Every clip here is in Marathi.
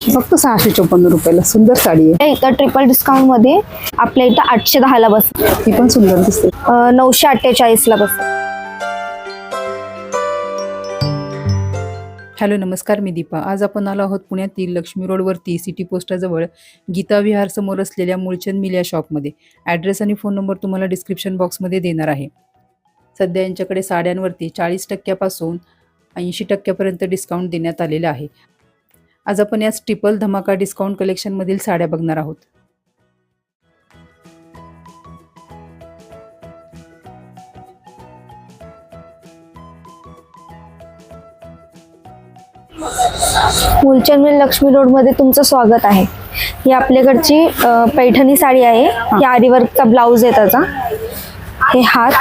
फक्त सहाशे चोपन्न रुपयाला सुंदर साडी आहे. इथं ट्रिपल डिस्काउंटमध्ये आपल्या इथं आठशे दहाला बस ही पण सुंदर दिसते. अं, नऊशे अठ्ठेचाळीस ला बस हॅलो नमस्कार मी दीपा. आज आपण आलो आहोत पुण्यातील लक्ष्मी रोडवरती सिटी पोस्टाजवळ गीता विहार समोर असलेल्या मुळचंद मिल या शॉपमध्ये ॲड्रेस आणि फोन नंबर तुम्हाला डिस्क्रिप्शन बॉक्समध्ये देणार आहे. सध्या यांच्याकडे साड्यांवरती चाळीस टक्क्यापासून ऐंशी टक्क्यापर्यंत डिस्काउंट देण्यात आलेलं आहे. आज आपण या ट्रिपल धमाका डिस्काउंट कलेक्शनमधील साड्या बघणार आहोत. मुलचंद मिल लक्ष्मी रोडमध्ये तुमचं स्वागत आहे. ही आपल्याकडची अं, पैठणी साडी आहे. ही. आरीवर्कचा ब्लाऊज आहे त्याचा. हे हात.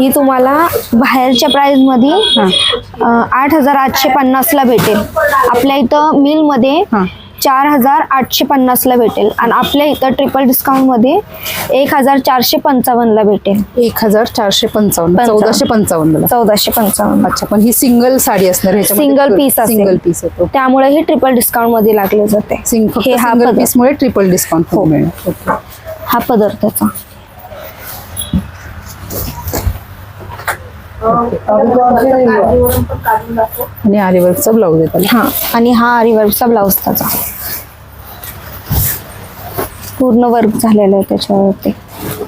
ही तुम्हाला बाहेरच्या प्राइसमध्ये अं, आठ हजार आठशे पन्नास ला भेटेल. आपल्या इथं मिलमध्ये हां. चार हजार आठशे पन्नास ला भेटेल. आणि आपल्या इथं ट्रिपल डिस्काउंटमध्ये एक हजार चारशे पंचावन्न ला भेटेल. एक हजार चारशे पंचावन्न पंचावन्न. चौदाशे पंचावन्नला चौदाशे पंचावन्न. अच्छा पण ही सिंगल साडी असणार piece असेल. सिंगल पीस येतो त्यामुळे हे ट्रिपल डिस्काउंटमध्ये लागले जाते. हे हा सिंगल पीस मुळे ट्रिपल डिस्काउंट हो. मिळणार आणि आरीवर्कचा ब्लाऊज त्याला. हा आणि हा आरीवर्कचा ब्लाऊज त्याचा. पूर्ण वर्क झालेलं आहे त्याच्यावरती.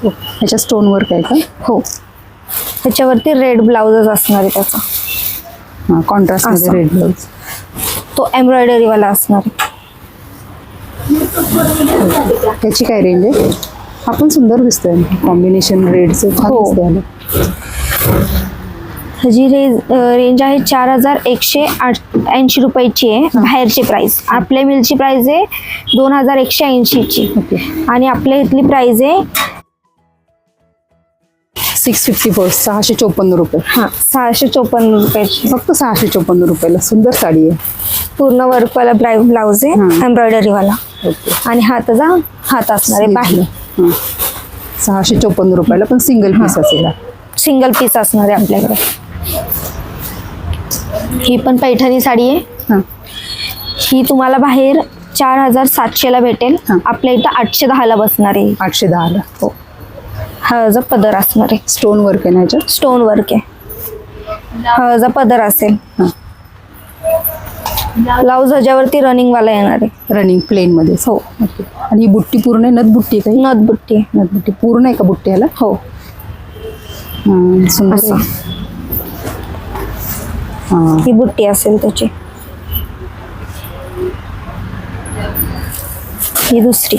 ह्याच्या स्टोन वर्क आहे का? हो. त्याच्यावरती रेड ब्लाऊजच असणार आहे त्याचा. हा कॉन्ट्रास्टमध्ये. रेड ब्लाऊज तो एम्ब्रॉयडरी वाला असणार त्याची काय रेंज आहे? हा पण सुंदर दिसतोय. कॉम्बिनेशन रेडचं छान हो. दिसतंय. ह्याची रेंज रेंज आहे चार हजार एकशे आठ ऐंशी रुपयाची आहे बाहेरची प्राइस आपल्या मिलची प्राइस आहे दोन हजार एकशे ऐंशीची. आणि आपल्या इथली प्राइस आहे सिक्स फिफ्टी फोर सहाशे चोपन्न रुपये. हा सहाशे चोपन्न रुपयाची. फक्त सहाशे चोपन्न रुपयाला सुंदर साडी आहे. पूर्ण वर्कवाला ब्लाउ ब्लाऊज आहे. एम्ब्रॉयडरी वाला ओके. आणि हाताचा हात असणार आहे बाहेर. सहाशे चोपन्न रुपयाला पण सिंगल पीस असेल. सिंगल पीस असणार आहे आपल्याकडे. ही पण पैठणी साडी आहे. हा. ही तुम्हाला बाहेर चार हजार सातशेला भेटेल. हं. आपल्या इथं आठशे दहाला बसणार आहे. आठशे दहाला. हो. हळचा पदर असणार आहे. स्टोन वर्क आहे ना ह्याच्यात स्टोन वर्क आहे. हळचा पदर असेल. हा. ब्लाऊज ह्याच्यावरती रनिंग वाला येणार आहे. रनिंग प्लेन मध्ये. हो. ओके आणि ही बुट्टी पूर्ण आहे? नथ बुट्टी आहे नथ बुट्टी आहे. काही नथ बुट्टी. पूर्ण आहे का बुट्टी ह्याला हो. हा, सुंदर असं. हा बुट्टी असेल त्याची. ही दुसरी.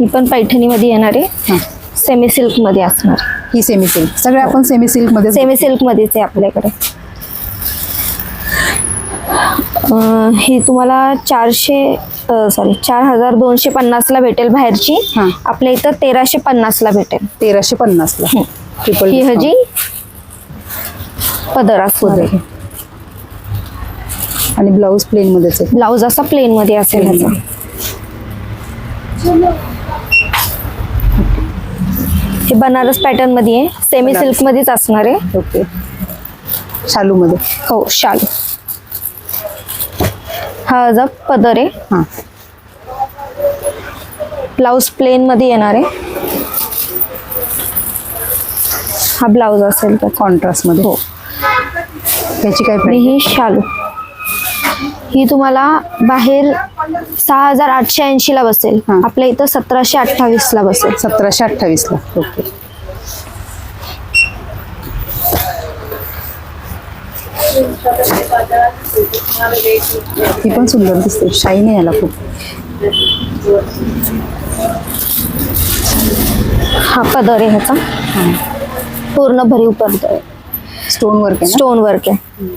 ही पण पैठणीमध्ये येणार आहे. हा. सेमी सिल्कमध्ये असणार. ही सेमी सिल्क सगळे आपण सेमी सिल्कमध्ये सेमी सिल्क मध्येच आहे आपल्याकडे. अं, ही तुम्हाला चारशे सॉरी चार हजार दोनशे पन्नासला भेटेल बाहेरची. हा. आपल्या इथं तेराशे पन्नासला भेटेल. तेराशे पन्नास ला हं. ही ह्याची पदर असणार आहे. आणि ब्लाऊज प्लेन मध्येच आहे. ब्लाऊज असा प्लेन मध्ये असेल ह्याचा. हे बनारस पॅटर्नमध्ये आहे. सेमी. सिल्क मध्येच असणार आहे. ओके शालू मध्ये हो शाल. हा ह्याचा पदर आहे. हा. ब्लाऊज प्लेन मध्ये येणार आहे. हा ब्लाऊज असेल त्याचा. कॉन्ट्रास्टमध्ये. हो. त्याची काय आणि प्राइस ही शालू. ही तुम्हाला बाहेर सहा हजार आठशे ऐंशी ला बसेल. हा. आपल्या इथं सतराशे अठ्ठावीस ला बसेल. सतराशे अठ्ठावीस ला. ओके. ही पण सुंदर दिसते शाईन आहे याला खूप. हा पदर आहे ह्याचा. पूर्ण भरीव पदर आहे. स्टोन वर्क आहे ना? स्टोन वर्क आहे.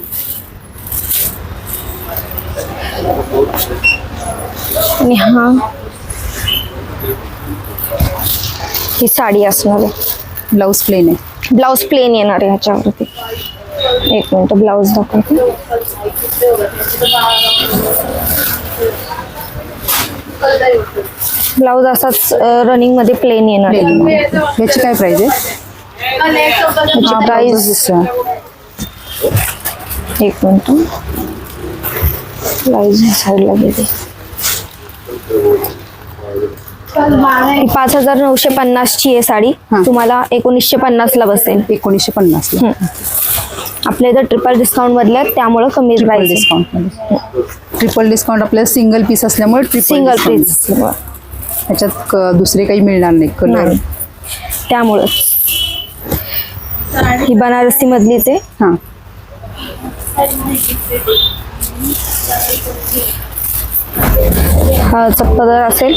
आणि हा. ही साडी असणार आहे. ब्लाऊज प्लेन आहे. ब्लाऊज प्लेन येणार आहे ह्याच्यावरती. एक मिनिट ब्लाऊज दाखवते. ब्लाऊज असाच रनिंगमध्ये प्लेन येणार आहे. याची काय प्राइस आहे? प्राइस. एक मिनिट. ब्लाऊज साईडला गेले ही पाच हजार नऊशे पन्नासची आहे साडी. तुम्हाला एकोणीसशे पन्नासला बसेल. एकोणीसशे पन्नासला. आपल्या इथं ट्रिपल डिस्काउंट मधले त्यामुळे कमी ट्रिपल प्राइस डिस्काउंटमध्ये. ट्रिपल डिस्काउंट आपल्याला सिंगल पीस असल्यामुळे ट्रिपल सिंगल पीस त्याच्यात क- दुसरे काही मिळणार नाही कलर नाही. त्यामुळं. ही बनारसी मधलीच आहे. हां. हा पदर असेल.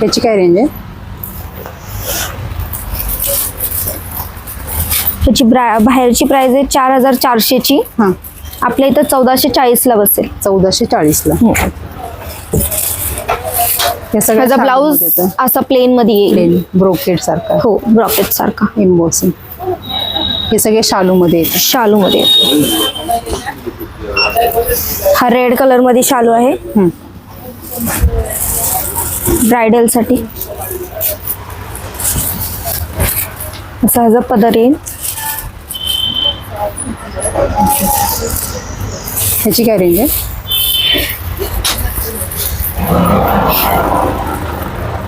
त्याची काय रेंज आहे? त्याची ब्रा बाहेरची प्राइस आहे चार हजार चारशेची. हां. आपल्या इथं चौदाशे चाळीसला बसेल. चौदाशे चाळीसला. हे सगळं त्याचा ब्लाऊज असा प्लेन मध्ये येईल. प्लेन ब्रोकेड सारखा. हो ब्रॉकेट सारखा. इम्बोसिंग हे सगळे शालू मध्ये येतात शालू मध्ये हा रेड कलरमध्ये शालू आहे. हं. ब्रायडलसाठी. असा ह्याचा पदर येईल. ह्याची काय रेंज आहे?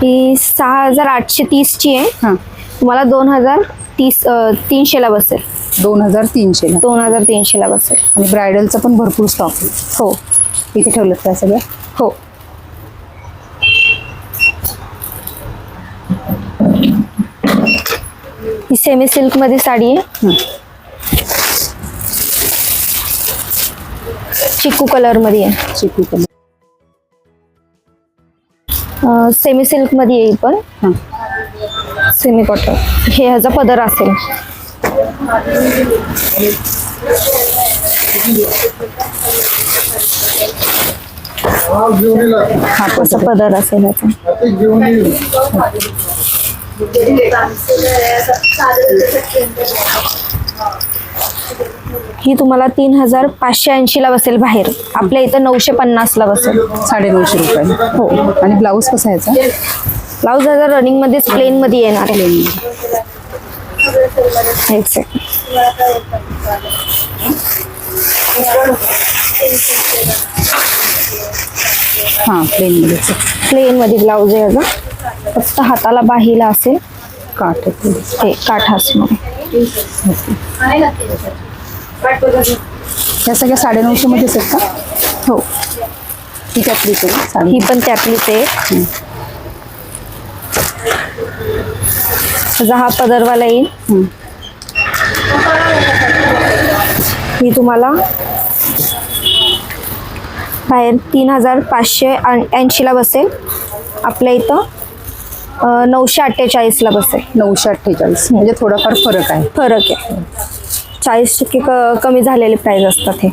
ही सहा हजार आठशे तीसची आहे. हां. तुम्हाला दोन हजार तीस तीनशेला बसेल. दोन हजार तीनशेला. दोन हजार तीनशेला बसेल. आणि ब्रायडलचा पण भरपूर स्टॉक आहे. हो. इथे ठेवलं त्या सगळ्या हो. ही सेमी सिल्कमध्ये साडी आहे. हं. चिकू कलरमध्ये आहे. चिकू कलर सेमी सिल्कमध्ये येईल पण. सेमी कॉटन हे ह्याचा पदर असेल. हा असा पदर असेल ह्याचा ही तुम्हाला तीन हजार पाचशे ऐंशी ला बसेल बाहेर. आपल्या इथं नऊशे पन्नास ला बसेल. साडे नऊशे रुपये. हो. आणि ब्लाऊज कसा आहे याचा? ब्लाऊज ह्याचा रनिंग मध्येच प्लेन मध्ये येणार आहे. प्लेन एक सेकंड हां प्लेन मध्येच प्लेन मध्ये ब्लाऊज आहे ह्याचा फक्त हाताला बाहीला असेल. काठ आहे. थोडी. हे काठासमध्ये ह्या सगळ्या साडे नऊशे मध्येच आहेत का? हो. ही त्यातली करू साडी ही पण त्यातलीच आहे हं. हा पदरवाला येईल. हं. तुम्हाला बाहेर तीन हजार पाचशे ऐंशीला बसेल. आपल्या इथं नऊशे अठ्ठेचाळीसला बसेल. नऊशे अठ्ठेचाळीस. म्हणजे थोडाफार फरक आहे. फरक आहे. चाळीस टक्के क कमी झालेले प्राईज असतात हे.